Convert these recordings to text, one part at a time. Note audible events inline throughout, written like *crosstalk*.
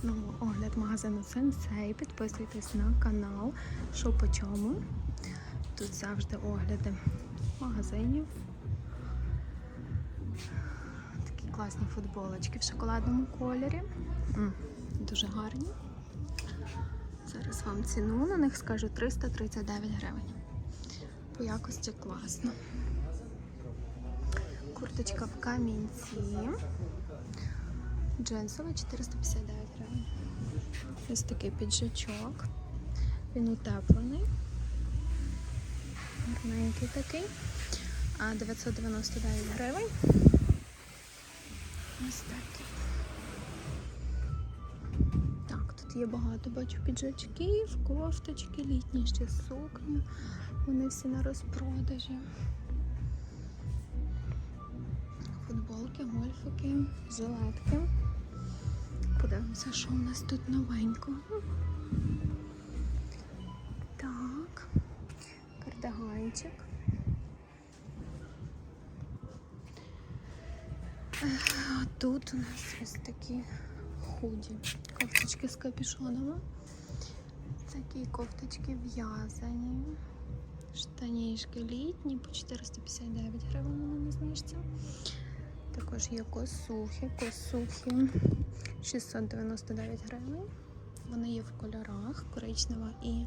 Знову огляд магазину Сенсей. Підписуйтесь на канал, що по чому. Тут завжди огляди магазинів. Такі класні футболочки в шоколадному кольорі. Дуже гарні. Зараз вам ціну на них скажу 339 гривень. По якості класно. Курточка в камінці. Джинсова 459 гривень. Ось такий піджачок. Він утеплений. Гарненький такий. А 999 гривень. Ось такий. Так, тут є багато, бачу піджачків, кофточки, літні ще сукні. Вони всі на розпродажі. Футболки, гольфики, жилетки. Подивимося, що у нас тут новенького. Так, кардиганчик. Тут у нас ось такі худі кофточки з капюшонами. Такі кофточки в'язані. Штанішки літні по 459 гривень на знижці. Також є косухи, косухи 699 гривень. Вони є в кольорах коричнева і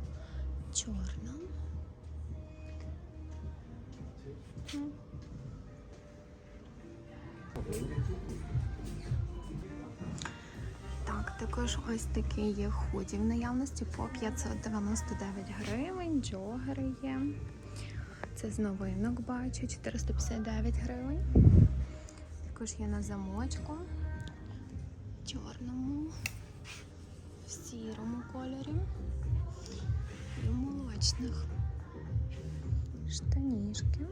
чорна. Так, також ось такі є худі в наявності по 599 гривень, джогери є. Це з новинок бачу, 459 гривень. Також є на замочку, чорному, в сірому кольорі і в молочних. Штаніжки.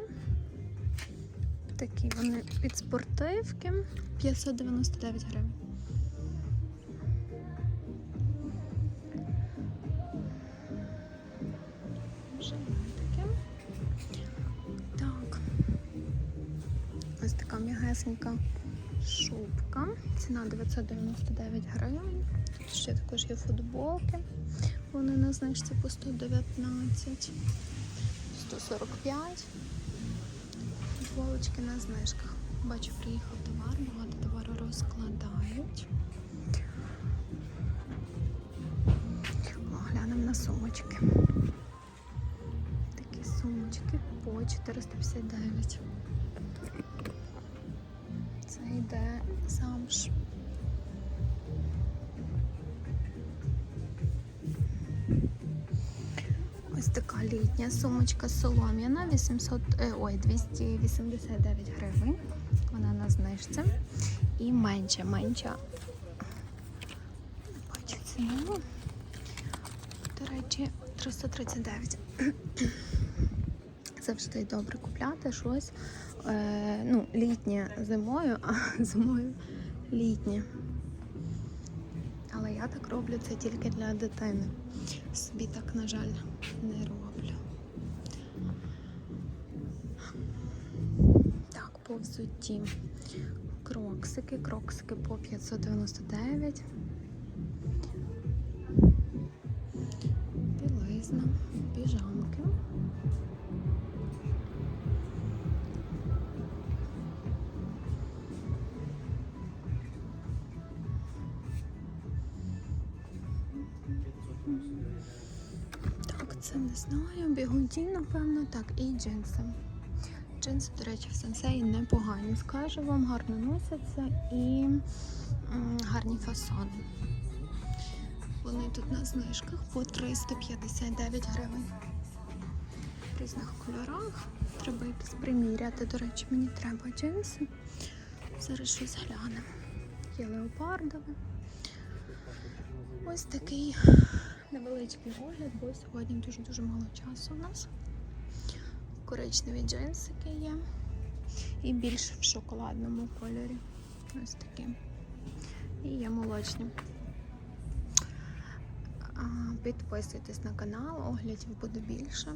Такі вони під спортивки 599 гривень. М'ягесенька шубка. Ціна 999 гривень. Тут ще також є футболки. Вони на знижці по 119, 145. Футболочки на знижках. Бачу, приїхав товар, багато товару розкладають. Оглянемо на сумочки. Такі сумочки по 459. Це йде замш. Ось така літня сумочка солом'яна 800, е, ой, 289 гривень. Вона на знижці. І менша, менша. Не бачу ціну. До речі, 339. *clears throat* Завжди добре купляти щось. Е, ну, літнє зимою, а *laughs* зимою літнє. Але я так роблю це тільки для дитини. Собі так, на жаль, не роблю. Так, по взутті. Кроксики, кроксики по 599. Білизна, це не знаю. Бігуді, напевно, так, і джинси. Джинси, до речі, в сенсеї непогані. Скажу вам, гарно носяться і гарні фасони. Вони тут на знижках по 359 гривень. В різних кольорах. Треба якісь приміряти. До речі, мені треба джинси. Зараз щось глянемо. Є леопардове. Ось такий невеличкий огляд, бо сьогодні дуже-дуже мало часу у нас. Коричневі джинсики є. І більш в шоколадному кольорі. Ось такі. І є молочні. Підписуйтесь на канал, оглядів буде більше.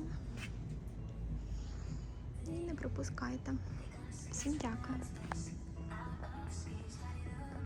І не пропускайте. Всім дякую.